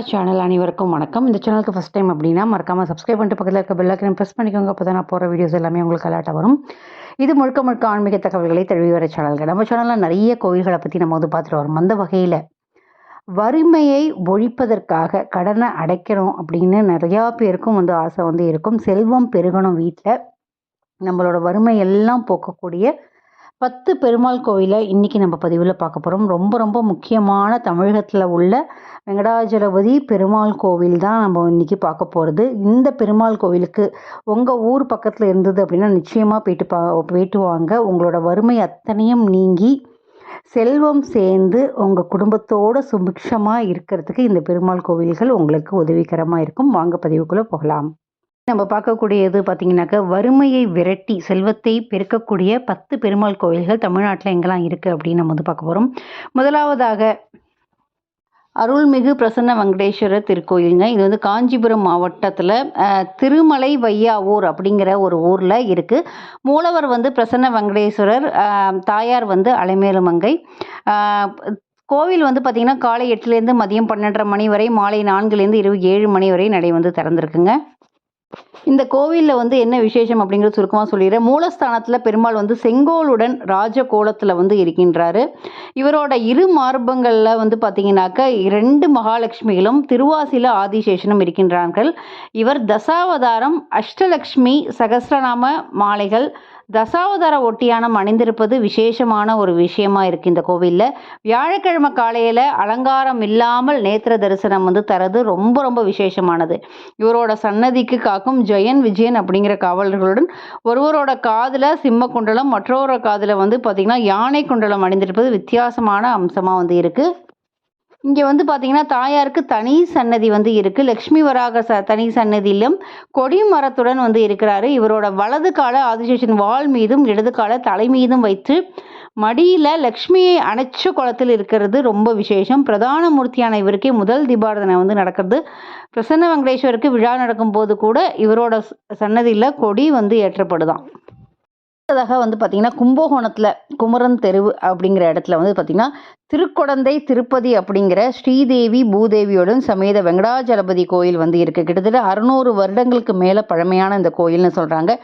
Channel அனைவருக்கும் வணக்கம். இந்த சேனலுக்கு ஃபஸ்ட் டைம் அப்படின்னா மறக்காமல் சப்ஸ்கிரைப் பண்ணிட்டு பக்கத்தில் இருக்க பெல்லைக்கனை ப்ரெஸ் பண்ணிக்கோங்க. அப்போ தான் நான் போகிற வீடியோஸ் எல்லாமே உங்களுக்கு அலாட்டாக வரும். இது முழுக்க முழுக்க ஆன்மீக தகவல்களை தழுவி வர சேனல்கள் நம்ம சேனலில் நிறைய கோவில்களை பற்றி நம்ம வந்து பார்த்துட்டு வரோம். அந்த வகையில் வறுமையை ஒழிப்பதற்காக கடனை அடைக்கணும் அப்படின்னு நிறையா பேருக்கும் வந்து ஆசை வந்து இருக்கும். செல்வம் பெருகணும் வீட்டில் நம்மளோட வறுமை எல்லாம் போக்கக்கூடிய பத்து பெருமாள் கோவிலை இன்றைக்கி நம்ம பதிவில் பார்க்க போகிறோம் ரொம்ப ரொம்ப முக்கியமான தமிழகத்தில் உள்ள வெங்கடாஜலபதி பெருமாள் கோவில் தான் நம்ம இன்றைக்கி பார்க்க போகிறது இந்த பெருமாள் கோவிலுக்கு உங்கள் ஊர் பக்கத்தில் இருந்தது அப்படின்னா நிச்சயமாக போயிட்டு பா போயிட்டு வாங்க உங்களோட வறுமை அத்தனையும் நீங்கி செல்வம் சேர்ந்து உங்கள் குடும்பத்தோடு சுபிக்ஷமாக இருக்கிறதுக்கு இந்த பெருமாள் கோவில்கள் உங்களுக்கு உதவிகரமாக இருக்கும். வாங்க பதிவுக்குள்ளே போகலாம். நம்ம பார்க்கக்கூடியது பார்த்திங்கனாக்கா வறுமையை விரட்டி செல்வத்தை பெருக்கக்கூடிய பத்து பெருமாள் கோவில்கள் தமிழ்நாட்டில் எங்கெல்லாம் இருக்குது அப்படின்னு நம்ம வந்து பார்க்க போகிறோம் முதலாவதாக அருள்மிகு பிரசன்ன வெங்கடேஸ்வரர் திருக்கோயிலுங்க. இது வந்து காஞ்சிபுரம் மாவட்டத்தில் திருமலை வையாவூர் அப்படிங்கிற ஒரு ஊரில் இருக்குது மூலவர் வந்து பிரசன்ன வெங்கடேஸ்வரர் தாயார் வந்து அலைமேலுமங்கை. கோவில் வந்து பார்த்திங்கன்னா காலை எட்டுலேருந்து மதியம் பன்னெண்டரை மணி வரை மாலை நான்குலேருந்து இருபது ஏழு மணி வரை நடை வந்து திறந்துருக்குங்க. இந்த கோவிலில் வந்து என்ன விசேஷம் அப்படிங்கிறது சுருக்கமாக சொல்லிடுறேன். மூலஸ்தானத்தில் பெருமாள் வந்து செங்கோலுடன் ராஜ கோலத்தில் வந்து இருக்கின்றாரு. இவரோட இரு மார்பங்களில் வந்து பார்த்தீங்கன்னாக்கா இரண்டு மகாலட்சுமிகளும் திருவாசில ஆதிசேஷனும் இருக்கின்றார்கள். இவர் தசாவதாரம் அஷ்டலக்ஷ்மி சகசிரநாம மாலைகள் தசாவதார ஒட்டியானம் அணிந்திருப்பது விசேஷமான ஒரு விஷயமா இருக்கு இந்த கோவிலில். வியாழக்கிழமை காலையில் அலங்காரம் இல்லாமல் நேத்திர தரிசனம் வந்து தரது ரொம்ப ரொம்ப விசேஷமானது. இவரோட சன்னதிக்கு காக்கும் ஜெயன் விஜயன் அப்படிங்கிற காவலர்களுடன் ஒருவரோட காதில் சிம்ம குண்டலம் மற்றொரு காதில் வந்து பார்த்திங்கன்னா யானை குண்டலம் அணிந்திருப்பது வித்தியாசமான அம்சமாக வந்து இருக்குது இங்கே வந்து பார்த்தீங்கன்னா தாயாருக்கு தனி சன்னதி வந்து இருக்குது லக்ஷ்மி வராக ச தனி சன்னதியிலும் கொடி மரத்துடன் வந்து இருக்கிறாரு. இவரோட வலது கால ஆதிசேஷன் வால் மீதும் இடது கால தலை மீதும் வைத்து மடியில் லக்ஷ்மியை அணைச்ச குளத்தில் இருக்கிறது ரொம்ப விசேஷம். பிரதான மூர்த்தியான இவருக்கே முதல் தீபாரதனை வந்து நடக்கிறது. பிரசன்ன வெங்கடேஸ்வருக்கு விழா நடக்கும் போது கூட இவரோட சன்னதியில் கொடி வந்து ஏற்றப்படுதான். அடுத்ததாக வந்து பார்த்திங்கன்னா கும்பகோணத்தில் குமரன் தெருவு அப்படிங்கிற இடத்துல வந்து பார்த்திங்கன்னா திருக்குடந்தை திருப்பதி அப்படிங்கிற ஸ்ரீதேவி பூதேவியுடன் சமேத வெங்கடாஜலபதி கோயில் வந்து இருக்குது கிட்டத்தட்ட அறுநூறு வருடங்களுக்கு மேலே பழமையான இந்த கோயில்னு சொல்கிறாங்க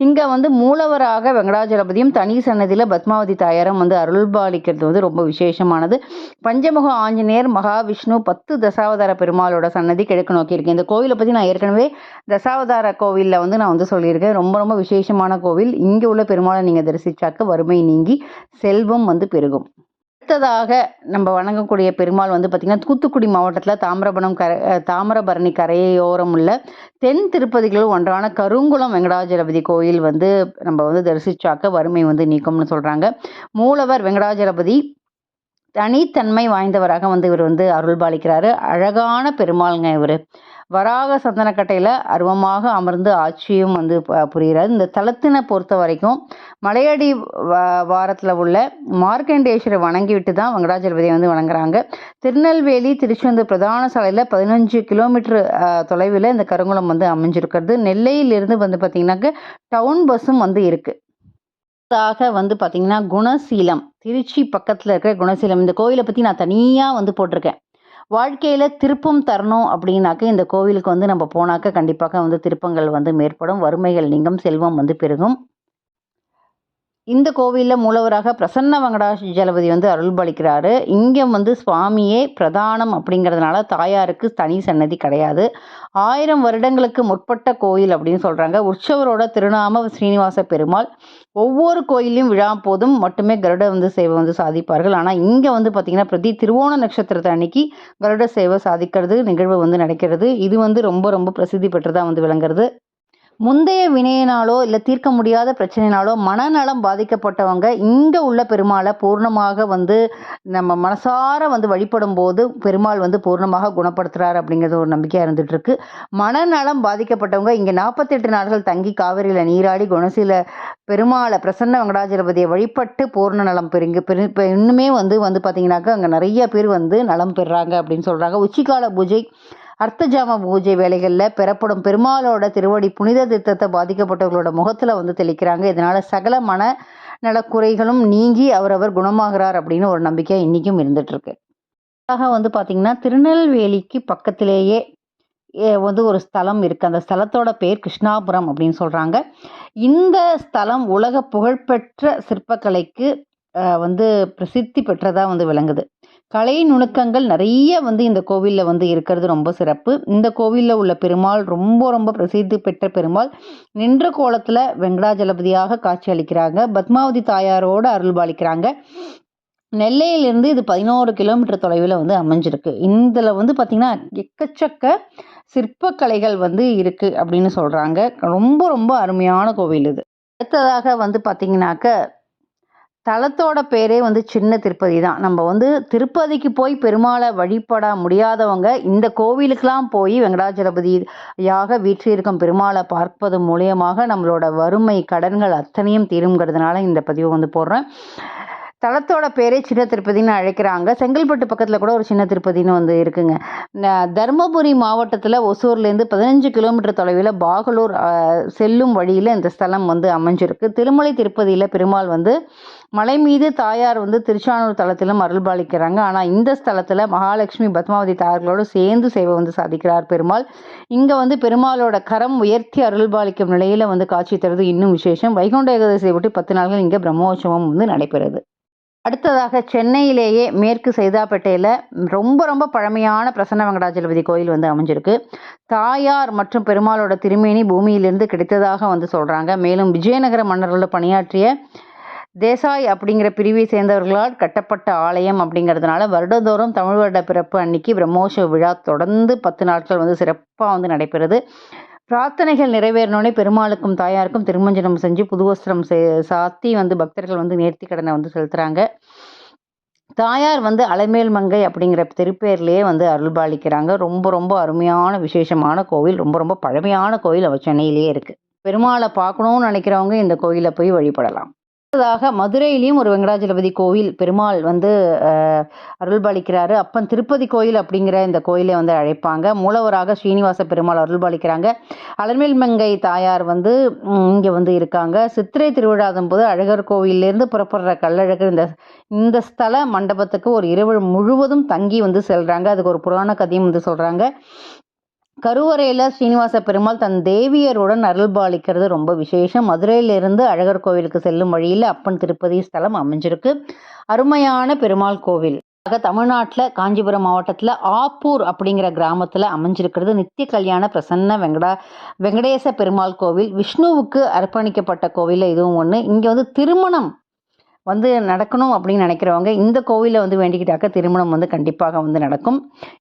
இங்கே வந்து மூலவராக வெங்கடாஜலபதியும் தனி சன்னதியில் பத்மாவதி தாயாரம் வந்து அருள்பாலிக்கிறது வந்து ரொம்ப விசேஷமானது. பஞ்சமுக ஆஞ்சநேயர் மகாவிஷ்ணு பத்து தசாவதார பெருமாளோட சன்னதி கிழக்கு நோக்கி இந்த கோவிலை பற்றி நான் ஏற்கனவே தசாவதார கோவிலில் வந்து நான் வந்து சொல்லியிருக்கேன். ரொம்ப ரொம்ப விசேஷமான கோவில். இங்கே உள்ள பெருமாளை நீங்கள் தரிசிச்சாக்க வறுமை நீங்கி செல்வம் வந்து பெருகும். அடுத்ததாக நம்ம வணங்கக்கூடிய பெருமாள் வந்து பார்த்திங்கன்னா தூத்துக்குடி மாவட்டத்தில் தாமிரபரணம் கரை தாமிரபரணி கரையோரம் உள்ள தென் திருப்பதிகளில் ஒன்றான கருங்குளம் வெங்கடாஜலபதி கோயில் வந்து நம்ம வந்து தரிசிச்சாக்க வறுமை வந்து நீக்கம்னு சொல்கிறாங்க மூலவர் வெங்கடாஜலபதி தனித்தன்மை வாய்ந்தவராக வந்து இவர் வந்து அருள்பாலிக்கிறாரு. அழகான பெருமாளுங்க இவர். வராக சந்தனக்கட்டையில் அருவமாக அமர்ந்து ஆட்சியும் வந்து புரிகிறார். இந்த தலத்தினை பொறுத்த வரைக்கும் மலையடி வாரத்தில் உள்ள மார்க்கண்டேஸ்வரை வணங்கிவிட்டு தான் வெங்கடாஜலபதியை வந்து வணங்குறாங்க. திருநெல்வேலி திருச்செந்தூர் பிரதான சாலையில் பதினஞ்சு கிலோமீட்டர் தொலைவில் இந்த கருங்குளம் வந்து அமைஞ்சிருக்கிறது. நெல்லையிலிருந்து வந்து பார்த்திங்கனாக்க டவுன் பஸ்ஸும் வந்து இருக்குது வந்து பார்த்தீங்கன்னா குணசீலம். திருச்சி பக்கத்தில் இருக்கிற குணசீலம். இந்த கோயிலை பற்றி நான் தனியாக வந்து போட்டிருக்கேன். வாழ்க்கையில் திருப்பம் தரணும் அப்படின்னாக்க இந்த கோவிலுக்கு வந்து நம்ம போனாக்க கண்டிப்பாக வந்து திருப்பங்கள் வந்து மேற்படும். வறுமைகள் நீங்கும் செல்வம் வந்து பெருகும். இந்த கோவிலில் மூலவராக பிரசன்ன வெங்கடாஜலபதி வந்து அருள்பளிக்கிறாரு. இங்கே வந்து சுவாமியே பிரதானம் அப்படிங்கிறதுனால தாயாருக்கு தனி சன்னதி கிடையாது. ஆயிரம் வருடங்களுக்கு முற்பட்ட கோயில் அப்படின்னு சொல்கிறாங்க உற்சவரோட திருநாம ஸ்ரீனிவாச பெருமாள். ஒவ்வொரு கோயிலையும் விழா போதும் மட்டுமே கருட வந்து சேவை வந்து சாதிப்பார்கள். ஆனால் இங்கே வந்து பார்த்திங்கன்னா பிரதி திருவோண நட்சத்திரத்தை அன்னைக்கு கருட சேவை சாதிக்கிறது நிகழ்வு வந்து நடக்கிறது. இது வந்து ரொம்ப ரொம்ப பிரசித்தி பெற்றதாக வந்து விளங்குறது. முந்தைய வினையினாலோ இல்லை தீர்க்க முடியாத பிரச்சனையினாலோ மனநலம் பாதிக்கப்பட்டவங்க இங்கே உள்ள பெருமாளை பூர்ணமாக வந்து நம்ம மனசார வந்து வழிபடும் போது பெருமாள் வந்து பூர்ணமாக குணப்படுத்துகிறார் அப்படிங்கிறது ஒரு நம்பிக்கையாக இருந்துகிட்ருக்கு மனநலம் பாதிக்கப்பட்டவங்க இங்கே நாற்பத்தெட்டு நாட்கள் தங்கி காவிரியில் நீராடி குணசீல பெருமாளை பிரசன்ன வெங்கடாஜலபதியை வழிபட்டு பூர்ண நலம் பெருங்க பெரு இப்போ இன்னுமே வந்து வந்து பார்த்திங்கனாக்கா அங்கே நிறைய பேர் வந்து நலம் பெறுறாங்க அப்படின்னு சொல்கிறாங்க உச்சிக்கால பூஜை அர்த்தஜாம பூஜை வேலைகளில் பெறப்படும் பெருமாளோட திருவடி புனித திட்டத்தை பாதிக்கப்பட்டவர்களோட முகத்தில் வந்து தெளிக்கிறாங்க. இதனால் சகல மன நலக்குறைகளும் நீங்கி அவரவர் குணமாகிறார் அப்படின்னு ஒரு நம்பிக்கை இன்றைக்கும் இருந்துகிட்ருக்கு ஆக வந்து பார்த்திங்கன்னா திருநெல்வேலிக்கு பக்கத்திலேயே வந்து ஒரு ஸ்தலம் இருக்குது அந்த ஸ்தலத்தோட பேர் கிருஷ்ணாபுரம் அப்படின்னு சொல்கிறாங்க இந்த ஸ்தலம் உலக புகழ்பெற்ற சிற்பக்கலைக்கு வந்து பிரசித்தி பெற்றதாக வந்து விளங்குது. கலை நுணுக்கங்கள் நிறைய வந்து இந்த கோவிலில் வந்து இருக்கிறது ரொம்ப சிறப்பு. இந்த கோவிலில் உள்ள பெருமாள் ரொம்ப ரொம்ப பிரசித்தி பெற்ற பெருமாள் நின்ற கோலத்தில் வெங்கடாஜலபதியாக காட்சி அளிக்கிறாங்க. பத்மாவதி தாயாரோடு அருள்பாலிக்கிறாங்க. நெல்லையிலிருந்து இது பதினோரு கிலோமீட்டர் தொலைவில் வந்து அமைஞ்சிருக்கு. இதில் வந்து பார்த்திங்கன்னா எக்கச்சக்க சிற்பக்கலைகள் வந்து இருக்குது அப்படின்னு சொல்கிறாங்க ரொம்ப ரொம்ப அருமையான கோவில் இது. அடுத்ததாக வந்து பார்த்திங்கனாக்க தலத்தோட பேரே வந்து சின்ன திருப்பதி தான். நம்ம வந்து திருப்பதிக்கு போய் பெருமாளை வழிபட முடியாதவங்க இந்த கோவிலுக்கெலாம் போய் வெங்கடாஜலபதியாக வீற்றிருக்கும் பெருமாளை பார்ப்பது மூலியமாக நம்மளோட வறுமை கடன்கள் அத்தனையும் தீருங்கிறதுனால இந்த பதிவை வந்து போடுறேன். தலத்தோட பேரே சின்ன திருப்பதின்னு அழைக்கிறாங்க. செங்கல்பட்டு பக்கத்தில் கூட ஒரு சின்ன திருப்பதின்னு வந்து இருக்குங்க. ந- தருமபுரி மாவட்டத்தில் ஒசூர்லேருந்து பதினஞ்சு கிலோமீட்டர் தொலைவில் பாகலூர் செல்லும் வழியில் இந்த ஸ்தலம் வந்து அமைஞ்சிருக்கு. திருமலை திருப்பதியில் பெருமாள் வந்து மலை மீது தாயார் வந்து திருச்சானூர் தலத்திலும் அருள்பாலிக்கிறாங்க ஆனால் இந்த ஸ்தலத்தில் மகாலட்சுமி பத்மாவதி தாயார்களோடு சேர்ந்து சேவை வந்து சாதிக்கிறார் பெருமாள். இங்கே வந்து பெருமாளோட கரம் உயர்த்தி அருள்பாலிக்கும் நிலையில் வந்து காட்சி தருவது இன்னும் விசேஷம். வைகுண்ட ஏகாதசியை விட்டு பத்து நாள்கள் இங்கே பிரம்மோற்சவம் வந்து நடைபெறுது. அடுத்ததாக சென்னையிலேயே மேற்கு சைதாப்பேட்டையில் ரொம்ப ரொம்ப பழமையான பிரசன்ன வெங்கடாஜலபதி கோயில் வந்து அமைஞ்சிருக்கு. தாயார் மற்றும் பெருமாளோட திருமேனி பூமியிலிருந்து கிடைத்ததாக வந்து சொல்கிறாங்க மேலும் விஜயநகர மன்னர்களில் பணியாற்றிய தேசாய் அப்படிங்கிற பிரிவை சேர்ந்தவர்களால் கட்டப்பட்ட ஆலயம் அப்படிங்கிறதுனால வருடந்தோறும் தமிழ் வருட பிறப்பு அன்னைக்கு பிரம்மோற்சவ விழா தொடர்ந்து பத்து நாட்கள் வந்து சிறப்பாக வந்து நடைபெறுது. பிரார்த்தனைகள் நிறைவேறினோடனே பெருமாளுக்கும் தாயாருக்கும் திருமஞ்சனம் செஞ்சு புது வஸ்திரம் சாத்தி வந்து பக்தர்கள் வந்து நேர்த்தி கடனை வந்து செலுத்துறாங்க. தாயார் வந்து அலைமேல் மங்கை அப்படிங்கிற திருப்பேர்லேயே வந்து அருள்பாலிக்கிறாங்க ரொம்ப ரொம்ப அருமையான விசேஷமான கோவில். ரொம்ப ரொம்ப பழமையான கோவில் அவ சென்னையிலேயே இருக்கு. பெருமாளை பார்க்கணும்னு நினைக்கிறவங்க இந்த கோயிலை போய் வழிபடலாம். அடுத்ததாக மதுரையிலையும் ஒரு வெங்கடாஜலபதி கோவில் பெருமாள் வந்து அருள்பாலிக்கிறாரு. அப்பன் திருப்பதி கோயில் அப்படிங்கிற இந்த கோயிலை வந்து அழைப்பாங்க. மூலவராக ஸ்ரீனிவாச பெருமாள் அருள்பாலிக்கிறாங்க. அலர்மேல்மங்கை தாயார் வந்து இங்கே வந்து இருக்காங்க. சித்திரை திருவிழாதும் போது அழகர் கோவிலிருந்து புறப்படுற கள்ளழகர் இந்த இந்த ஸ்தல மண்டபத்துக்கு ஒரு இரவு முழுவதும் தங்கி வந்து செல்கிறாங்க அதுக்கு ஒரு புராண கதையும் வந்து சொல்கிறாங்க கருவறையில் ஸ்ரீனிவாச பெருமாள் தன் தேவியருடன் அருள்பாலிக்கிறது ரொம்ப விசேஷம். மதுரையிலிருந்து அழகர் கோவிலுக்கு செல்லும் வழியில் அப்பன் திருப்பதி ஸ்தலம் அமைஞ்சிருக்கு. அருமையான பெருமாள் கோவில். ஆக தமிழ்நாட்டில் காஞ்சிபுரம் மாவட்டத்தில் ஆப்பூர் அப்படிங்கிற கிராமத்தில் அமைஞ்சிருக்கிறது நித்திய கல்யாண பிரசன்ன வெங்கடா வெங்கடேச பெருமாள் கோவில். விஷ்ணுவுக்கு அர்ப்பணிக்கப்பட்ட கோவிலில் இதுவும் ஒன்று இங்கே வந்து திருமணம் வந்து நடக்கணும் அப்படின்னு நினைக்கிறவங்க இந்த கோவிலில் வந்து வேண்டிக்கிட்டாக்க திருமணம் வந்து கண்டிப்பாக வந்து நடக்கும்.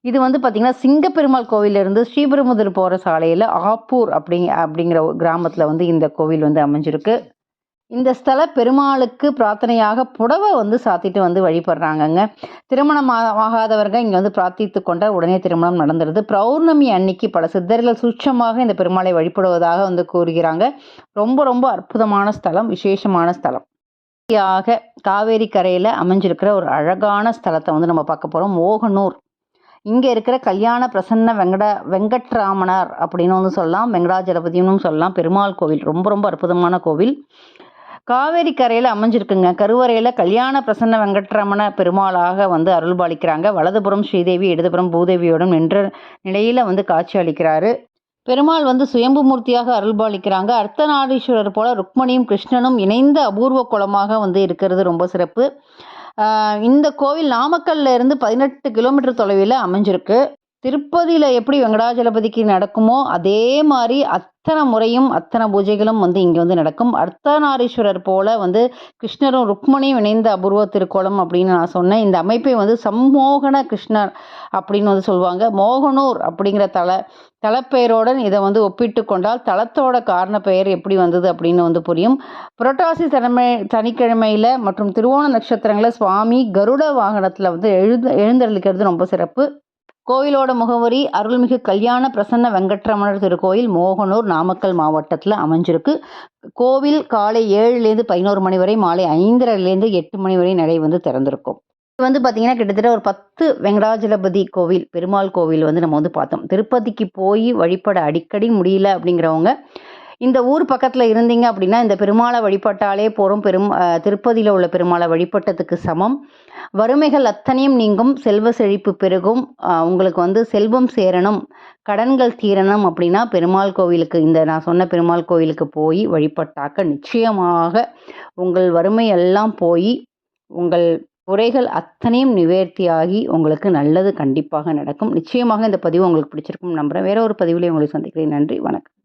இது வந்து பார்த்திங்கன்னா சிங்கப்பெருமாள் கோவிலிருந்து ஸ்ரீபெருமுதூர் போகிற சாலையில் ஆப்பூர் அப்படிங்க அப்படிங்கிற கிராமத்தில் வந்து இந்த கோவில் வந்து அமைஞ்சிருக்கு. இந்த ஸ்தல பெருமாளுக்கு பிரார்த்தனையாக புடவை வந்து சாத்திட்டு வந்து வழிபடுறாங்கங்க. திருமணம் ஆகாதவர்கள் இங்கே வந்து பிரார்த்தித்து கொண்டால் உடனே திருமணம் நடந்துடுது பௌர்ணமி அன்னைக்கு பல சித்தர்கள் சூட்சமாக இந்த பெருமாளை வழிபடுவதாக வந்து கூறுகிறாங்க. ரொம்ப ரொம்ப அற்புதமான ஸ்தலம் விசேஷமான ஸ்தலம். யாக காவேரி கரையில் அமைஞ்சிருக்கிற ஒரு அழகான ஸ்தலத்தை வந்து நம்ம பார்க்க போகிறோம் மோகனூர். இங்கே இருக்கிற கல்யாண பிரசன்ன வெங்கட வெங்கட்ராமனார் அப்படின்னு வந்து சொல்லலாம். வெங்கடாஜலபதினு சொல்லலாம். பெருமாள் கோவில். ரொம்ப ரொம்ப அற்புதமான கோவில். காவேரி கரையில் அமைஞ்சிருக்குங்க. கருவறையில் கல்யாண பிரசன்ன வெங்கட்ரமண பெருமாளாக வந்து அருள்பாலிக்கிறாங்க. வலதுபுறம் ஸ்ரீதேவி இடதுபுறம் பூதேவியோடும் நின்ற நிலையில் வந்து காட்சி அளிக்கிறாரு. பெருமாள் வந்து சுயம்பு மூர்த்தியாக அருள்பாலிக்கிறாங்க. அர்த்தநாரீஸ்வரர் போல ருக்மணியும் கிருஷ்ணனும் இணைந்த அபூர்வ குளமாக வந்து இருக்கிறது ரொம்ப சிறப்பு. இந்த கோவில் நாமக்கல்ல இருந்து பதினெட்டு கிலோமீட்டர் தொலைவில் அமைஞ்சிருக்கு. திருப்பதியில் எப்படி வெங்கடாஜலபதிக்கு நடக்குமோ அதே மாதிரி அத்தனை முறையும் அத்தனை பூஜைகளும் வந்து இங்கே வந்து நடக்கும். அர்த்தநாரீஸ்வரர் போல வந்து கிருஷ்ணரும் ருக்மணியும் இணைந்த அபூர்வ திருக்கோலம் அப்படின்னு நான் சொன்னேன். இந்த அமைப்பை வந்து சம்மோகன கிருஷ்ணர் அப்படின்னு வந்து சொல்லுவாங்க. மோகனூர் அப்படிங்கிற தல தலப்பெயரோடன் இதை வந்து ஒப்பிட்டு கொண்டால் தளத்தோட காரண பெயர் எப்படி வந்தது அப்படின்னு வந்து புரியும். புரட்டாசி தனிமை சனிக்கிழமையில் மற்றும் திருவோண நட்சத்திரங்களில் சுவாமி கருட வாகனத்தில் வந்து எழுந்து எழுந்தருளிக்கிறது ரொம்ப சிறப்பு. கோயிலோட முகவரி அருள்மிகு கல்யாண பிரசன்ன வெங்கட்ரமணர் திருக்கோயில் மோகனூர் நாமக்கல் மாவட்டத்தில் அமைஞ்சிருக்கு. கோவில் காலை ஏழுலேருந்து பதினோரு மணி வரை மாலை ஐந்தரைலேருந்து எட்டு மணி வரை நடை வந்து திறந்திருக்கும். இது வந்து பார்த்திங்கன்னா கிட்டத்தட்ட ஒரு பத்து வெங்கடாஜலபதி கோவில் பெருமாள் கோவில் வந்து நம்ம வந்து பார்த்தோம். திருப்பதிக்கு போய் வழிபட அடிக்கடி முடியல அப்படிங்கிறவங்க இந்த ஊர் பக்கத்தில் இருந்தீங்க அப்படின்னா இந்த பெருமாளை வழிபட்டாலே போகிறோம் பெரும் திருப்பதியில் உள்ள பெருமாளை வழிபட்டதுக்கு சமம். வறுமைகள் அத்தனையும் நீங்கும். செல்வ செழிப்பு பெருகும். உங்களுக்கு வந்து செல்வம் சேரணும். கடன்கள் தீரணும் அப்படின்னா பெருமாள் கோவிலுக்கு இந்த நான் சொன்ன பெருமாள் கோவிலுக்கு போய் வழிபட்டாக்க நிச்சயமாக உங்கள் வறுமை எல்லாம் போய் உங்கள் குறைகள் அத்தனையும் நிவர்த்தியாகி உங்களுக்கு நல்லது கண்டிப்பாக நடக்கும். நிச்சயமாக இந்த பதிவு உங்களுக்கு பிடிச்சிருக்கும் நம்புகிறேன் வேற ஒரு பதிவிலே உங்களை சந்திக்கிறேன். நன்றி. வணக்கம்.